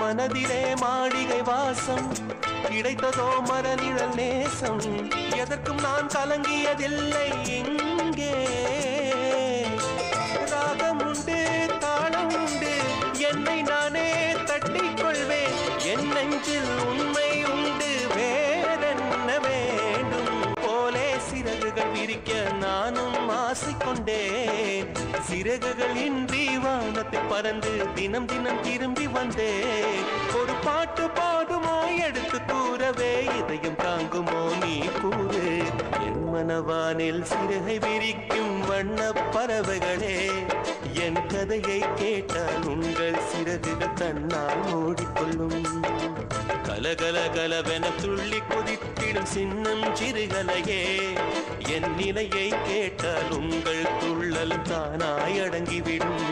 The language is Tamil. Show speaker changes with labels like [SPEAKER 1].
[SPEAKER 1] மனதிலே மாளிகை வாசம் கிடைத்ததோ மரநிழல் நேசம் எதற்கும் நான் கலங்கியதில்லை இங்கே. ராகம் உண்டு தாளம் உண்டு என்னை நானே தட்டிக் கொள்வேன் என் நெஞ்சில் உண்மை உண்டு வேறென்ன வேண்டும்? போலே சிறகுகள் விரிக்க நானும் ஆசைக்கொண்டேன் சிறகுகள் இன்றி பறந்து தினம் தினம் திரும்பி வந்தேன். ஒரு பாட்டு பாடுமோ எடுத்து கூறவே இதயம் தாங்குமோ நீ கூறு. என் மனவானில் சிறகை விரிக்கும் வண்ண பறவைகளே என் கதையை கேட்டால் உங்கள் சிறகுகள் தன்னால் மூடிக்கொள்ளும். கலகல கலவென துள்ளி விடும் சின்னம் சிறுகலையே என் நிலையை கேட்டால் உங்கள் துள்ளல் தானாய் அடங்கிவிடும்.